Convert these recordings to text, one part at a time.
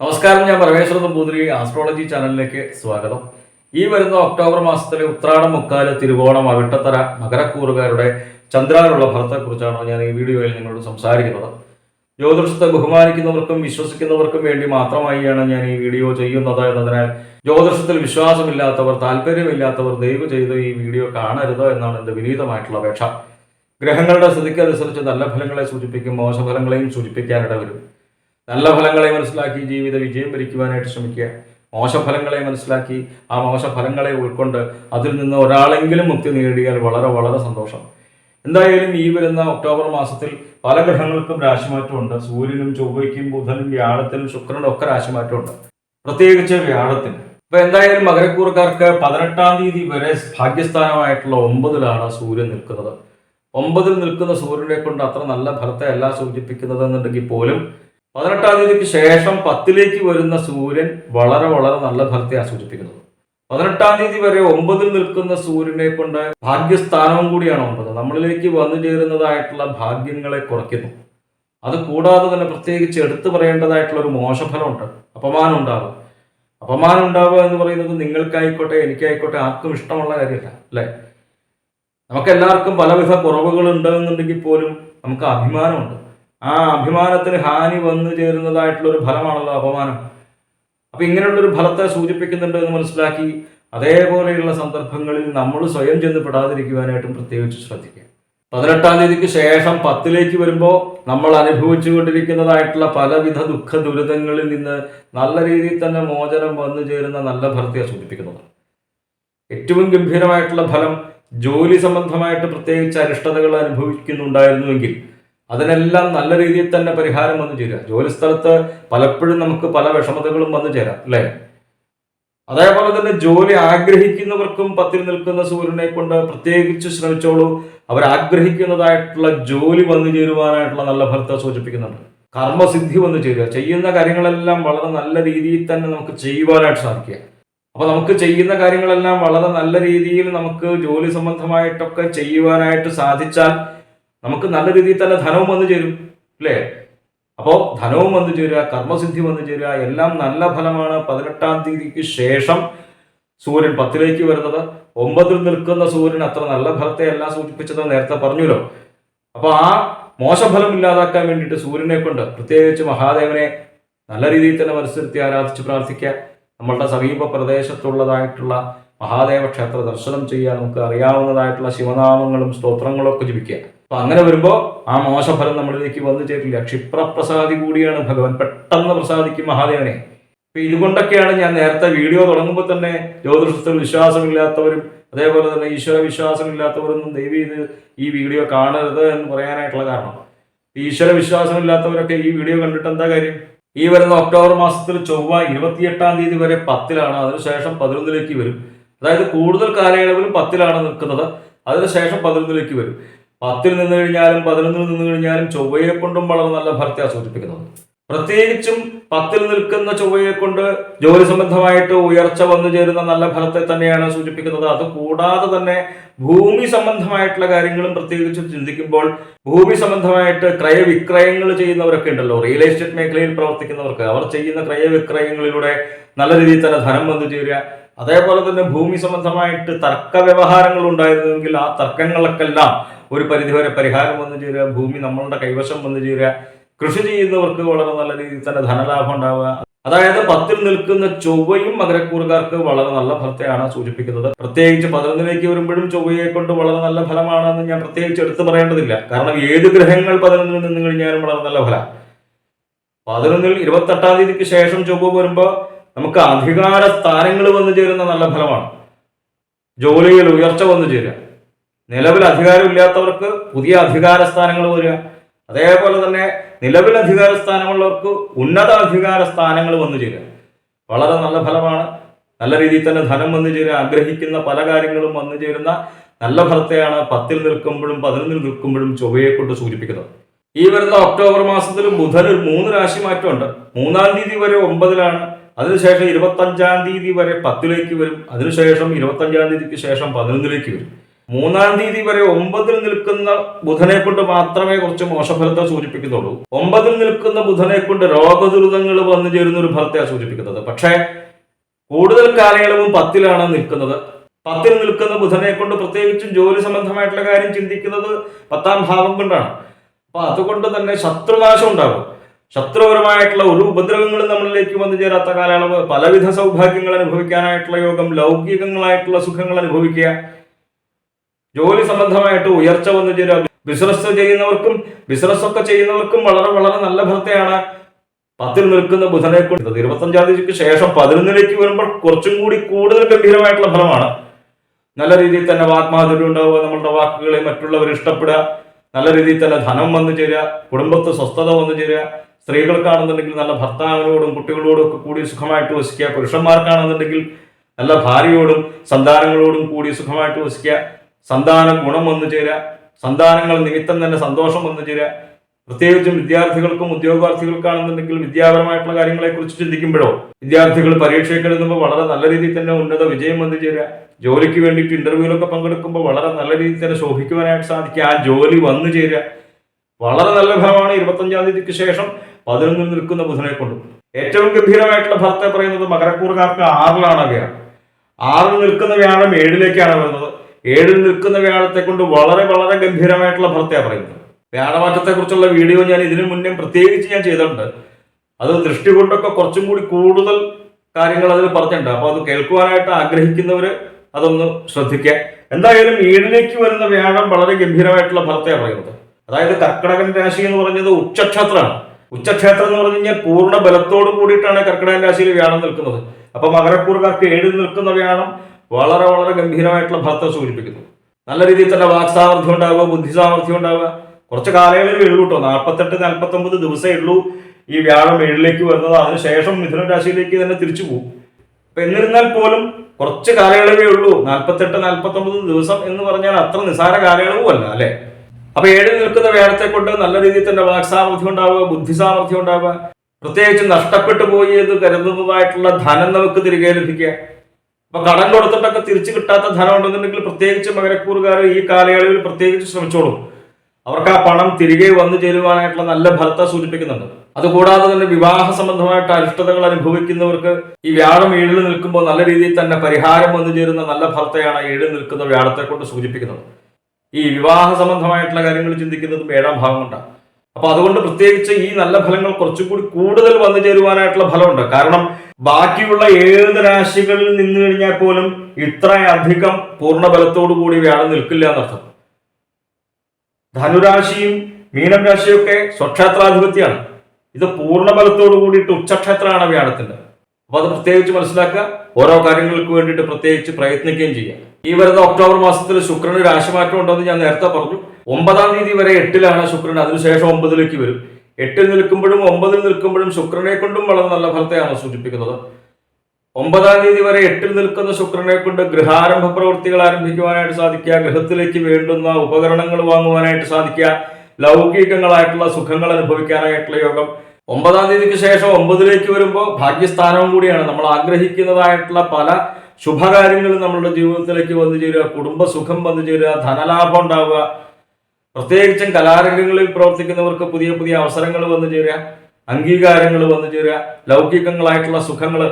നമസ്കാരം ഞാൻ പരമേശ്വര നമ്പൂതിരി ആസ്ട്രോളജി ചാനലിലേക്ക് സ്വാഗതം. ഈ വരുന്ന ഒക്ടോബർ മാസത്തിലെ ഉത്രാടം മുക്കാൽ തിരുവോണം അവിട്ടത്തറ മകരക്കൂറുകാരുടെ ചന്ദ്രാനുള്ള ഫലത്തെക്കുറിച്ചാണ് ഞാൻ ഈ വീഡിയോയിൽ നിങ്ങളോട് സംസാരിക്കുന്നത്. ജ്യോതിഷത്തെ ബഹുമാനിക്കുന്നവർക്കും വിശ്വസിക്കുന്നവർക്കും വേണ്ടി മാത്രമായാണ് ഞാൻ ഈ വീഡിയോ ചെയ്യുന്നത് എന്നതിനാൽ ജ്യോതിഷത്തിൽ വിശ്വാസമില്ലാത്തവർ താല്പര്യമില്ലാത്തവർ ദയവ് ചെയ്ത് ഈ വീഡിയോ കാണരുത് എന്നാണ് എന്റെ വിനീതമായിട്ടുള്ള അപേക്ഷ. ഗ്രഹങ്ങളുടെ സ്ഥിതിക്കനുസരിച്ച് നല്ല ഫലങ്ങളെ സൂചിപ്പിക്കും മോശഫലങ്ങളെയും സൂചിപ്പിക്കാനിട വരും നല്ല ഫലങ്ങളെ മനസ്സിലാക്കി ജീവിത വിജയം ഭരിക്കുവാനായിട്ട് ശ്രമിക്കുക. മോശഫലങ്ങളെ മനസ്സിലാക്കി ആ മോശഫലങ്ങളെ ഉൾക്കൊണ്ട് അതിൽ നിന്ന് ഒരാളെങ്കിലും മുക്തി നേടിയാൽ വളരെ വളരെ സന്തോഷം. എന്തായാലും ഈ വരുന്ന ഒക്ടോബർ മാസത്തിൽ പല ഗ്രഹങ്ങൾക്കും രാശിമാറ്റമുണ്ട്. സൂര്യനും ചൊവ്വയ്ക്കും ബുധനും വ്യാഴത്തിനും ശുക്രനും ഒക്കെ രാശിമാറ്റമുണ്ട്. പ്രത്യേകിച്ച് വ്യാഴത്തിന്. ഇപ്പൊ എന്തായാലും മകരക്കൂറുകാർക്ക് പതിനെട്ടാം തീയതി വരെ ഭാഗ്യസ്ഥാനമായിട്ടുള്ള ഒമ്പതിലാണ് സൂര്യൻ നിൽക്കുന്നത്. ഒമ്പതിൽ നിൽക്കുന്ന സൂര്യനെ കൊണ്ട് അത്ര നല്ല ഫലത്തെ അല്ല സൂചിപ്പിക്കുന്നത് എന്നുണ്ടെങ്കിൽ പോലും പതിനെട്ടാം തീയതിക്ക് ശേഷം പത്തിലേക്ക് വരുന്ന സൂര്യൻ വളരെ വളരെ നല്ല ഫലത്തെയാണ് സൂചിപ്പിക്കുന്നത് പതിനെട്ടാം തീയതി വരെ ഒമ്പതിൽ നിൽക്കുന്ന സൂര്യനെ കൊണ്ട് ഭാഗ്യസ്ഥാനവും കൂടിയാണ് ഒമ്പത്. നമ്മളിലേക്ക് വന്നു ചേരുന്നതായിട്ടുള്ള ഭാഗ്യങ്ങളെ കുറയ്ക്കുന്നു. അത് കൂടാതെ തന്നെ പ്രത്യേകിച്ച് എടുത്തു പറയേണ്ടതായിട്ടുള്ള ഒരു മോശഫലമുണ്ട്. അപമാനം ഉണ്ടാകും. അപമാനം ഉണ്ടാവുക എന്ന് പറയുന്നത് നിങ്ങൾക്കായിക്കോട്ടെ എനിക്കായിക്കോട്ടെ ആർക്കും ഇഷ്ടമുള്ള കാര്യമല്ല അല്ലേ? നമുക്ക് എല്ലാവർക്കും പലവിധ കുറവുകൾ ഉണ്ടെന്നുണ്ടെങ്കിൽ പോലും നമുക്ക് അഭിമാനമുണ്ട്. ആ അഭിമാനത്തിന് ഹാനി വന്നു ചേരുന്നതായിട്ടുള്ള ഒരു ഫലമാണല്ലോ അപമാനം. അപ്പൊ ഇങ്ങനെയുള്ളൊരു ഫലത്തെ സൂചിപ്പിക്കുന്നുണ്ട് എന്ന് മനസ്സിലാക്കി അതേപോലെയുള്ള സന്ദർഭങ്ങളിൽ നമ്മൾ സ്വയം ചെന്ന് പെടാതിരിക്കുവാനായിട്ടും പ്രത്യേകിച്ച് ശ്രദ്ധിക്കുക. പതിനെട്ടാം തീയതിക്ക് ശേഷം പത്തിലേക്ക് വരുമ്പോൾ നമ്മൾ അനുഭവിച്ചു കൊണ്ടിരിക്കുന്നതായിട്ടുള്ള പലവിധ ദുഃഖ ദുരിതങ്ങളിൽ നിന്ന് നല്ല രീതിയിൽ തന്നെ മോചനം വന്നു ചേരുന്ന നല്ല ഫലത്തെ സൂചിപ്പിക്കുന്നത് ഏറ്റവും ഗംഭീരമായിട്ടുള്ള ഫലം ജോലി സംബന്ധമായിട്ട് പ്രത്യേകിച്ച് അരിഷ്ടതകൾ അനുഭവിക്കുന്നുണ്ടായിരുന്നുവെങ്കിൽ അതിനെല്ലാം നല്ല രീതിയിൽ തന്നെ പരിഹാരം വന്നു ചേരുക. ജോലിസ്ഥലത്ത് പലപ്പോഴും നമുക്ക് പല വിഷമതകളും വന്നു ചേരാം അല്ലേ? അതേപോലെ തന്നെ ജോലി ആഗ്രഹിക്കുന്നവർക്കും പത്തിൽ നിൽക്കുന്ന സൂര്യനെ കൊണ്ട് പ്രത്യേകിച്ച് ശ്രമിച്ചോളൂ. അവർ ആഗ്രഹിക്കുന്നതായിട്ടുള്ള ജോലി വന്നു ചേരുവാനായിട്ടുള്ള നല്ല ഫലത്തെ സൂചിപ്പിക്കുന്നുണ്ട്. കർമ്മസിദ്ധി വന്നു ചേരുക. ചെയ്യുന്ന കാര്യങ്ങളെല്ലാം വളരെ നല്ല രീതിയിൽ തന്നെ നമുക്ക് ചെയ്യുവാനായിട്ട് സാധിക്കുക. അപ്പൊ നമുക്ക് ചെയ്യുന്ന കാര്യങ്ങളെല്ലാം വളരെ നല്ല രീതിയിൽ നമുക്ക് ജോലി സംബന്ധമായിട്ടൊക്കെ ചെയ്യുവാനായിട്ട് സാധിച്ചാൽ നമുക്ക് നല്ല രീതിയിൽ തന്നെ ധനവും വന്നു ചേരും അല്ലേ? അപ്പോൾ ധനവും വന്നു ചേരുക കർമ്മസിദ്ധി വന്നു ചേരുക എല്ലാം നല്ല ഫലമാണ്. പതിനെട്ടാം തീയതിക്ക് ശേഷം സൂര്യൻ പത്തിലേക്ക് വരുന്നത്. ഒമ്പതിൽ നിൽക്കുന്ന സൂര്യൻ അത്ര നല്ല ഫലത്തെ അല്ല സൂചിപ്പിച്ചത് നേരത്തെ പറഞ്ഞല്ലോ അപ്പോൾ ആ മോശഫലം ഇല്ലാതാക്കാൻ വേണ്ടിയിട്ട് സൂര്യനെ കൊണ്ട് പ്രത്യേകിച്ച് മഹാദേവനെ നല്ല രീതിയിൽ തന്നെ മനസ്സിരുത്തി ആരാധിച്ച് പ്രാർത്ഥിക്കുക. നമ്മളുടെ സമീപ പ്രദേശത്തുള്ളതായിട്ടുള്ള മഹാദേവ ക്ഷേത്ര ദർശനം ചെയ്യാൻ നമുക്ക് അറിയാവുന്നതായിട്ടുള്ള ശിവനാമങ്ങളും സ്തോത്രങ്ങളും ഒക്കെ ജപിക്കുക. അപ്പൊ അങ്ങനെ വരുമ്പോൾ ആ മോശഫലം നമ്മളിലേക്ക് വന്നു ചേരില്ല. ക്ഷിപ്രപ്രസാദി കൂടിയാണ് ഭഗവാൻ. പെട്ടെന്ന് പ്രസാദിക്കും മഹാദേവനെ. അപ്പൊ ഇതുകൊണ്ടൊക്കെയാണ് ഞാൻ നേരത്തെ വീഡിയോ തുടങ്ങുമ്പോൾ തന്നെ ജ്യോതിഷത്തിൽ വിശ്വാസമില്ലാത്തവരും അതേപോലെ തന്നെ ഈശ്വര വിശ്വാസമില്ലാത്തവരൊന്നും ദയവ് ഇത് ഈ വീഡിയോ കാണരുത് എന്ന് പറയാനായിട്ടുള്ള കാരണം. ഈശ്വര വിശ്വാസമില്ലാത്തവരൊക്കെ ഈ വീഡിയോ കണ്ടിട്ട് എന്താ കാര്യം? ഈ വരുന്ന ഒക്ടോബർ മാസത്തിൽ ചൊവ്വ ഇരുപത്തിയെട്ടാം തീയതി വരെ പത്തിലാണ്. അതിനുശേഷം പതിനൊന്നിലേക്ക് വരും. അതായത് കൂടുതൽ കാലയളവിലും പത്തിലാണ് നിൽക്കുന്നത്. അതിനുശേഷം പതിനൊന്നിലേക്ക് വരും. പത്തിൽ നിന്ന് കഴിഞ്ഞാലും പതിനൊന്നിൽ നിന്ന് കഴിഞ്ഞാലും ചൊവ്വയെ കൊണ്ടും വളരെ നല്ല ഫലത്തെയാണ് സൂചിപ്പിക്കുന്നത് പ്രത്യേകിച്ചും പത്തിൽ നിൽക്കുന്ന ചൊവ്വയെ കൊണ്ട് ജോലി സംബന്ധമായിട്ട് ഉയർച്ച വന്നു ചേരുന്ന നല്ല ഫലത്തെ തന്നെയാണ് സൂചിപ്പിക്കുന്നത്. അത് കൂടാതെ തന്നെ ഭൂമി സംബന്ധമായിട്ടുള്ള കാര്യങ്ങളും പ്രത്യേകിച്ച് ചിന്തിക്കുമ്പോൾ ഭൂമി സംബന്ധമായിട്ട് ക്രയവിക്രയങ്ങൾ ചെയ്യുന്നവരൊക്കെ ഉണ്ടല്ലോ. റിയൽ എസ്റ്റേറ്റ് മേഖലയിൽ പ്രവർത്തിക്കുന്നവർക്ക്. അവർ ചെയ്യുന്ന ക്രയവിക്രയങ്ങളിലൂടെ നല്ല രീതിയിൽ തന്നെ ധനം വന്നു ചേരുക. അതേപോലെ തന്നെ ഭൂമി സംബന്ധമായിട്ട് തർക്ക വ്യവഹാരങ്ങൾ ഉണ്ടായിരുന്നുവെങ്കിൽ ആ തർക്കങ്ങൾക്കെല്ലാം ഒരു പരിധിവരെ പരിഹാരം വന്നു ചേരുക ഭൂമി നമ്മളുടെ കൈവശം വന്നു ചേരുക. കൃഷി ചെയ്യുന്നവർക്ക് വളരെ നല്ല രീതിയിൽ തന്നെ ധനലാഭം ഉണ്ടാവുക. അതായത് പത്തിൽ നിൽക്കുന്ന ചൊവ്വയും മകരക്കൂറുകാർക്ക് വളരെ നല്ല ഫലത്തെയാണ് സൂചിപ്പിക്കുന്നത്. പ്രത്യേകിച്ച് പതിനൊന്നിലേക്ക് വരുമ്പോഴും ചൊവ്വയെ കൊണ്ട് വളരെ നല്ല ഫലമാണെന്ന് ഞാൻ പ്രത്യേകിച്ച് എടുത്തു പറയേണ്ടതില്ല. കാരണം ഏത് ഗ്രഹങ്ങൾ പതിനൊന്നിൽ നിന്ന് കഴിഞ്ഞാലും വളരെ നല്ല ഫലം. പതിനൊന്നിൽ ഇരുപത്തെട്ടാം തീയതിക്ക് ശേഷം ചൊവ്വ വരുമ്പോൾ നമുക്ക് അധികാര സ്ഥാനങ്ങൾ വന്നു ചേരുന്ന നല്ല ഫലമാണ്. ജോലിയിൽ ഉയർച്ച വന്നു ചേരുക. നിലവിൽ അധികാരമില്ലാത്തവർക്ക് പുതിയ അധികാര സ്ഥാനങ്ങൾ വരിക. അതേപോലെ തന്നെ നിലവിൽ അധികാര സ്ഥാനമുള്ളവർക്ക് ഉന്നത അധികാര സ്ഥാനങ്ങൾ വന്നു ചേരുക. വളരെ നല്ല ഫലമാണ്. നല്ല രീതിയിൽ തന്നെ ധനം വന്നു ചേരുക. ആഗ്രഹിക്കുന്ന പല കാര്യങ്ങളും വന്നു ചേരുന്ന നല്ല ഫലത്തെയാണ് പത്തിൽ നിൽക്കുമ്പോഴും പതിനൊന്നിൽ നിൽക്കുമ്പോഴും ചൊവ്വയെ കൊണ്ട് സൂചിപ്പിക്കുന്നത്. ഈ വരുന്ന ഒക്ടോബർ മാസത്തിൽ ബുധൻ മൂന്ന് രാശി മാറ്റമുണ്ട്. മൂന്നാം തീയതി വരെ ഒമ്പതിലാണ്. അതിനുശേഷം ഇരുപത്തഞ്ചാം തീയതി വരെ പത്തിലേക്ക് വരും. അതിനുശേഷം ഇരുപത്തഞ്ചാം തീയതിക്ക് ശേഷം പതിനൊന്നിലേക്ക് വരും. മൂന്നാം തീയതി വരെ ഒമ്പതിൽ നിൽക്കുന്ന ബുധനെ കൊണ്ട് മാത്രമേ കുറച്ച് മോശഫലത്തെ സൂചിപ്പിക്കുന്നുള്ളൂ. ഒമ്പതിൽ നിൽക്കുന്ന ബുധനെ കൊണ്ട് രോഗദുരിതങ്ങൾ വന്നു ചേരുന്ന ഒരു ഫലത്തെയാണ് സൂചിപ്പിക്കുന്നത്. പക്ഷേ കൂടുതൽ കാലയളവും പത്തിലാണ് നിൽക്കുന്നത്. പത്തിൽ നിൽക്കുന്ന ബുധനെ കൊണ്ട് പ്രത്യേകിച്ചും ജോലി സംബന്ധമായിട്ടുള്ള കാര്യം ചിന്തിക്കുന്നത് പത്താം ഭാവം കൊണ്ടാണ്. അപ്പൊ അതുകൊണ്ട് തന്നെ ശത്രുനാശം ഉണ്ടാകും. ശത്രുപരമായിട്ടുള്ള ഒരു ഉപദ്രവങ്ങളും നമ്മളിലേക്ക് വന്നു ചേരാത്ത കാലയളവ് പലവിധ സൗഭാഗ്യങ്ങൾ അനുഭവിക്കാനായിട്ടുള്ള യോഗം ലൗകികങ്ങളായിട്ടുള്ള സുഖങ്ങൾ അനുഭവിക്കുക ജോലി സംബന്ധമായിട്ട് ഉയർച്ച വന്നു ചേരുക ബിസിനസ് ചെയ്യുന്നവർക്കും ബിസിനസ് ഒക്കെ ചെയ്യുന്നവർക്കും വളരെ വളരെ നല്ല ഭർത്തയാണ് പത്തിൽ നിൽക്കുന്ന ബുധനെ കൊണ്ട് ഇരുപത്തഞ്ചാം തീയതിക്ക് ശേഷം പതിനൊന്നിലേക്ക് വരുമ്പോൾ കുറച്ചും കൂടി കൂടുതൽ ഗംഭീരമായിട്ടുള്ള ഫലമാണ്. നല്ല രീതിയിൽ തന്നെ വാക്മാധുര്യം ഉണ്ടാവുക നമ്മളുടെ വാക്കുകളെ മറ്റുള്ളവർ ഇഷ്ടപ്പെടുക നല്ല രീതിയിൽ തന്നെ ധനം വന്നു ചേരുക കുടുംബത്ത് സ്വസ്ഥത വന്നു ചേരുക സ്ത്രീകൾക്കാണെന്നുണ്ടെങ്കിൽ നല്ല ഭർത്താവിനോടും കുട്ടികളോടും ഒക്കെ കൂടി സുഖമായിട്ട് വസിക്കുക പുരുഷന്മാർക്കാണെന്നുണ്ടെങ്കിൽ നല്ല ഭാര്യയോടും സന്താനങ്ങളോടും കൂടി സുഖമായിട്ട് വസിക്കുക സന്താന ഗുണം വന്നു ചേരുക സന്താനങ്ങൾ നിമിത്തം തന്നെ സന്തോഷം വന്നു ചേരുക. പ്രത്യേകിച്ചും വിദ്യാർത്ഥികൾക്കും ഉദ്യോഗാർത്ഥികൾക്കാണെന്നുണ്ടെങ്കിൽ വിദ്യാപരമായിട്ടുള്ള കാര്യങ്ങളെ കുറിച്ച് ചിന്തിക്കുമ്പോഴോ വിദ്യാർത്ഥികൾ പരീക്ഷയൊക്കെ എഴുതുമ്പോൾ വളരെ നല്ല രീതിയിൽ തന്നെ ഉന്നത വിജയം വന്നു ചേരുക. ജോലിക്ക് വേണ്ടിയിട്ട് ഇന്റർവ്യൂവിലൊക്കെ പങ്കെടുക്കുമ്പോൾ വളരെ നല്ല രീതിയിൽ തന്നെ ശോഭിക്കുവാനായിട്ട് സാധിക്കുക. ആ ജോലി വന്നു ചേരുക. വളരെ നല്ല ഫലമാണ് ഇരുപത്തഞ്ചാം തീയതിക്ക് ശേഷം പതിനൊന്നിൽ നിൽക്കുന്ന ബുധനെ കൊണ്ട്. ഏറ്റവും ഗംഭീരമായിട്ടുള്ള ഫലത്തെ പറയുന്നത് മകരക്കൂറുകാർക്ക് ആറിലാണ് വ്യാഴം. ആറിൽ നിൽക്കുന്ന വ്യാഴം ഏഴിലേക്കാണ് വരുന്നത്. ഏഴിൽ നിൽക്കുന്ന വ്യാഴത്തെ കൊണ്ട് വളരെ വളരെ ഗംഭീരമായിട്ടുള്ള ഫലത്തെയാണ് പറയുന്നത്. വ്യാഴമാറ്റത്തെ കുറിച്ചുള്ള വീഡിയോ ഞാൻ ഇതിനു മുന്നേ പ്രത്യേകിച്ച് ഞാൻ ചെയ്തിട്ടുണ്ട്. അത് ദൃഷ്ടി കൊണ്ടൊക്കെ കുറച്ചും കൂടി കൂടുതൽ കാര്യങ്ങൾ അതിൽ പറഞ്ഞിട്ടുണ്ട്. അപ്പോൾ അത് കേൾക്കുവാനായിട്ട് ആഗ്രഹിക്കുന്നവര് അതൊന്ന് ശ്രദ്ധിക്കുക. എന്തായാലും ഏഴിലേക്ക് വരുന്ന വ്യാഴം വളരെ ഗംഭീരമായിട്ടുള്ള ഫലത്തെയാണ് പറയുന്നത്. അതായത് കർക്കിടകൻ രാശി എന്ന് പറഞ്ഞത് ഉച്ചക്ഷേത്രമാണ്. ഉച്ചക്ഷേത്രം എന്ന് പറഞ്ഞു കഴിഞ്ഞാൽ പൂർണ ബലത്തോട് കൂടിയിട്ടാണ് കർക്കിടകൻ രാശിയിൽ വ്യാഴം നിൽക്കുന്നത്. അപ്പൊ മകരക്കൂറുകാർക്ക് ഏഴിൽ നിൽക്കുന്ന വ്യാഴം വളരെ വളരെ ഗംഭീരമായിട്ടുള്ള ഭർത്തം സൂചിപ്പിക്കുന്നു. നല്ല രീതിയിൽ തന്നെ വാക്സാമർഥ്യം ഉണ്ടാവുക ബുദ്ധി സാമർഥ്യം ഉണ്ടാവുക. കുറച്ച് കാലയളവിൽ ഉള്ളൂ കേട്ടോ. നാൽപ്പത്തെട്ട് നാൽപ്പത്തി ഒമ്പത് ദിവസമേ ഉള്ളൂ ഈ വ്യാഴം ഏഴിലേക്ക് വരുന്നത്. അതിനുശേഷം മിഥുന രാശിയിലേക്ക് തന്നെ തിരിച്ചു പോകും. അപ്പൊ എന്നിരുന്നാൽ പോലും കുറച്ച് കാലയളവേ ഉള്ളൂ. നാൽപ്പത്തെട്ട് നാൽപ്പത്തി ഒമ്പത് ദിവസം എന്ന് പറഞ്ഞാൽ അത്ര നിസാര കാലയളവും അല്ല അല്ലെ? അപ്പൊ ഏഴിൽ നിൽക്കുന്ന വേദത്തെ കൊണ്ട് നല്ല രീതിയിൽ തന്നെ വാക്സാമർഥ്യം ഉണ്ടാവുക ബുദ്ധി സാമർഥ്യം ഉണ്ടാവുക. പ്രത്യേകിച്ച് നഷ്ടപ്പെട്ടു പോയി എന്ന് കരുതുന്നതായിട്ടുള്ള ധനം നമുക്ക് തിരികെ ലഭിക്കുക. അപ്പൊ കടം കൊടുത്തിട്ടൊക്കെ തിരിച്ചു കിട്ടാത്ത ധനം ഉണ്ടെന്നുണ്ടെങ്കിൽ പ്രത്യേകിച്ച് മകരക്കൂറുകാർ ഈ കാലയളവിൽ പ്രത്യേകിച്ച് ശ്രമിച്ചോളും. അവർക്ക് ആ പണം തിരികെ വന്നു ചേരുവാനായിട്ടുള്ള നല്ല ഫലത്തെ സൂചിപ്പിക്കുന്നുണ്ട്. അതുകൂടാതെ തന്നെ വിവാഹ സംബന്ധമായിട്ട് അരിഷ്ടതകൾ അനുഭവിക്കുന്നവർക്ക് ഈ വ്യാഴം ഏഴിൽ നിൽക്കുമ്പോൾ നല്ല രീതിയിൽ തന്നെ പരിഹാരം വന്നു ചേരുന്ന നല്ല ഫലത്തെയാണ് ഏഴിൽ നിൽക്കുന്ന വ്യാഴത്തെ കൊണ്ട് സൂചിപ്പിക്കുന്നത്. ഈ വിവാഹ സംബന്ധമായിട്ടുള്ള കാര്യങ്ങൾ ചിന്തിക്കുന്നതും ഏഴാം ഭാവം കൊണ്ടാണ് അപ്പൊ അതുകൊണ്ട് പ്രത്യേകിച്ച് ഈ നല്ല ഫലങ്ങൾ കുറച്ചും കൂടി കൂടുതൽ വന്നു ചേരുവാനായിട്ടുള്ള ഫലമുണ്ട്. കാരണം ബാക്കിയുള്ള ഏത് രാശികളിൽ നിന്ന് കഴിഞ്ഞാൽ പോലും ഇത്രയധികം പൂർണ ബലത്തോടു കൂടി വ്യാഴം നിൽക്കില്ല എന്നർത്ഥം. ധനുരാശിയും മീനം രാശിയൊക്കെ സ്വക്ഷേത്രാധിപത്യമാണ് ഇത് പൂർണ ബലത്തോടു കൂടിയിട്ട് ഉച്ചക്ഷേത്രമാണ് വ്യാഴത്തിന്റെ. അപ്പൊ അത് പ്രത്യേകിച്ച് മനസ്സിലാക്കുക. ഓരോ കാര്യങ്ങൾക്ക് വേണ്ടിയിട്ട് പ്രത്യേകിച്ച് പ്രയത്നിക്കുകയും ചെയ്യുക. ഈ വരുന്ന ഒക്ടോബർ മാസത്തിൽ ശുക്രന് രാശിമാറ്റം ഉണ്ടെന്ന് ഞാൻ നേരത്തെ പറഞ്ഞു. ഒമ്പതാം തീയതി വരെ എട്ടിലാണ് ശുക്രൻ. അതിനുശേഷം ഒമ്പതിലേക്ക് വരും. എട്ടിൽ നിൽക്കുമ്പോഴും ഒമ്പതിൽ നിൽക്കുമ്പോഴും ശുക്രനെ കൊണ്ടും വളരെ നല്ല ഫലത്തെയാണ് സൂചിപ്പിക്കുന്നത്. ഒമ്പതാം തീയതി വരെ എട്ടിൽ നിൽക്കുന്ന ശുക്രനെ കൊണ്ട് ഗൃഹാരംഭ പ്രവൃത്തികൾ ആരംഭിക്കുവാനായിട്ട് സാധിക്കുക. ഗൃഹത്തിലേക്ക് വേണ്ടുന്ന ഉപകരണങ്ങൾ വാങ്ങുവാനായിട്ട് സാധിക്കുക. ലൗകികങ്ങളായിട്ടുള്ള സുഖങ്ങൾ അനുഭവിക്കാനായിട്ടുള്ള യോഗം. ഒമ്പതാം തീയതിക്ക് ശേഷം ഒമ്പതിലേക്ക് വരുമ്പോൾ ഭാഗ്യസ്ഥാനവും കൂടിയാണ്. നമ്മൾ ആഗ്രഹിക്കുന്നതായിട്ടുള്ള പല ശുഭകാര്യങ്ങളും നമ്മളുടെ ജീവിതത്തിലേക്ക് വന്നു ചേരുക കുടുംബസുഖം വന്നു ചേരുക ധനലാഭം ഉണ്ടാവുക. പ്രത്യേകിച്ചും കലാരംഗങ്ങളിൽ പ്രവർത്തിക്കുന്നവർക്ക് പുതിയ പുതിയ അവസരങ്ങൾ വന്നു ചേരുക അംഗീകാരങ്ങൾ വന്നു ചേരുക ലൗകികങ്ങളായിട്ടുള്ള സുഖങ്ങൾ.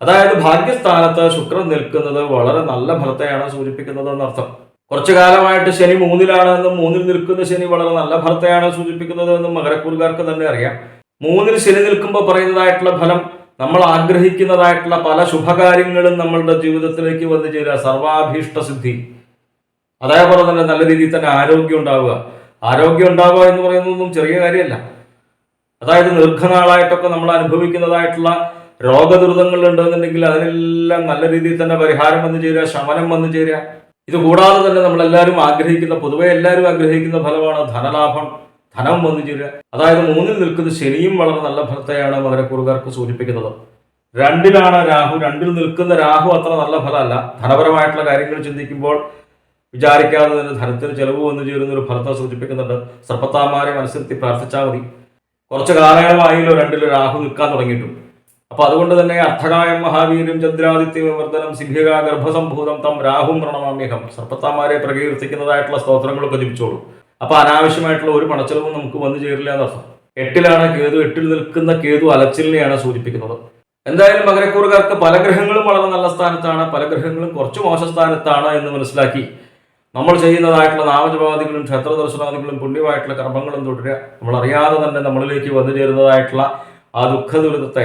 അതായത് ഭാഗ്യസ്ഥാനത്ത് ശുക്രൻ നിൽക്കുന്നത് വളരെ നല്ല ഫലത്തെയാണ് സൂചിപ്പിക്കുന്നത് എന്നർത്ഥം. കുറച്ചു കാലമായിട്ട് ശനി മൂന്നിലാണ് എന്നും മൂന്നിൽ നിൽക്കുന്ന ശനി വളരെ നല്ല ഫലത്തെയാണ് സൂചിപ്പിക്കുന്നത് എന്നും മകരക്കൂറുകാർക്ക് തന്നെ അറിയാം. മൂന്നിൽ ശനി നിൽക്കുമ്പോൾ പറയുന്നതായിട്ടുള്ള ഫലം നമ്മൾ ആഗ്രഹിക്കുന്നതായിട്ടുള്ള പല ശുഭകാര്യങ്ങളും നമ്മളുടെ ജീവിതത്തിലേക്ക് വന്നു ചേരുക. സർവാഭീഷ്ട സിദ്ധി. അതേപോലെ തന്നെ നല്ല രീതിയിൽ തന്നെ ആരോഗ്യം ഉണ്ടാവുക. ആരോഗ്യം ഉണ്ടാവുക എന്ന് പറയുന്നതൊന്നും ചെറിയ കാര്യമല്ല. അതായത് ദീർഘനാളായിട്ടൊക്കെ നമ്മൾ അനുഭവിക്കുന്നതായിട്ടുള്ള രോഗദുരിതങ്ങൾ ഉണ്ടെന്നുണ്ടെങ്കിൽ അതിനെല്ലാം നല്ല രീതിയിൽ തന്നെ പരിഹാരം വന്നു ചേരുക ശമനം വന്നു ചേരുക. ഇത് കൂടാതെ തന്നെ നമ്മളെല്ലാവരും ആഗ്രഹിക്കുന്ന പൊതുവെ എല്ലാവരും ആഗ്രഹിക്കുന്ന ഫലമാണ് ധനലാഭം. ധനം വന്നു ചേരുക. അതായത് മൂന്നിൽ നിൽക്കുന്ന ശനിയും വളരെ നല്ല ഫലത്തെയാണ് മകരക്കൂറുകാർക്ക് സൂചിപ്പിക്കുന്നത്. രണ്ടിലാണ് രാഹു. രണ്ടിൽ നിൽക്കുന്ന രാഹു അത്ര നല്ല ഫലമല്ല. ധനപരമായിട്ടുള്ള കാര്യങ്ങൾ ചിന്തിക്കുമ്പോൾ വിചാരിക്കാതെ തന്നെ ധനത്തിന് ചെലവ് വന്നു ചേരുന്ന ഒരു ഫലത്തെ സൂചിപ്പിക്കുന്നുണ്ട്. സർപ്പത്താമാരെ മനസ്സിലെത്തി പ്രാർത്ഥിച്ചാൽ മതി. കുറച്ച് കാലങ്ങളായല്ലോ രണ്ടിൽ രാഹു നിൽക്കാൻ തുടങ്ങിയിട്ടും. അപ്പൊ അതുകൊണ്ട് തന്നെ അർത്ഥകായം മഹാവീര്യം ചന്ദ്രാദിത്യ വിവർത്തനം സിംഹിക ഗർഭസംഭൂതം തം രാഹും പ്രണമാമ്യഹം. സർപ്പത്താമാരെ പ്രകീർത്തിക്കുന്നതായിട്ടുള്ള സ്തോത്രങ്ങളൊക്കെ ജപിച്ചോളൂ. അപ്പൊ അനാവശ്യമായിട്ടുള്ള ഒരു പണച്ചെലവും നമുക്ക് വന്നു ചേരില്ല എന്നർത്ഥം. എട്ടിലാണ് കേതു എട്ടിൽ നിൽക്കുന്ന കേതു അലച്ചിലിനെയാണ് സൂചിപ്പിക്കുന്നത്. എന്തായാലും മകരക്കൂറുകാർക്ക് പല ഗ്രഹങ്ങളും വളരെ നല്ല സ്ഥാനത്താണ് പല ഗ്രഹങ്ങളും കുറച്ച് മോശ സ്ഥാനത്താണ് എന്ന് മനസ്സിലാക്കി നമ്മൾ ചെയ്യുന്നതായിട്ടുള്ള നാമജപാദികളും ക്ഷേത്ര ദർശനാദികളും പുണ്യമായിട്ടുള്ള കർമ്മങ്ങളും തുടരുക. നമ്മൾ അറിയാതെ തന്നെ നമ്മളിലേക്ക് വന്നു ചേരുന്നതായിട്ടുള്ള ആ ദുഃഖ ദുരിതത്തെ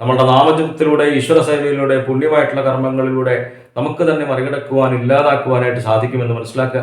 നമ്മളുടെ നാമജപത്തിലൂടെ ഈശ്വര സേവയിലൂടെ പുണ്യമായിട്ടുള്ള കർമ്മങ്ങളിലൂടെ നമുക്ക് തന്നെ മറികടക്കുവാൻ ഇല്ലാതാക്കുവാനായിട്ട് സാധിക്കുമെന്ന് മനസ്സിലാക്കുക.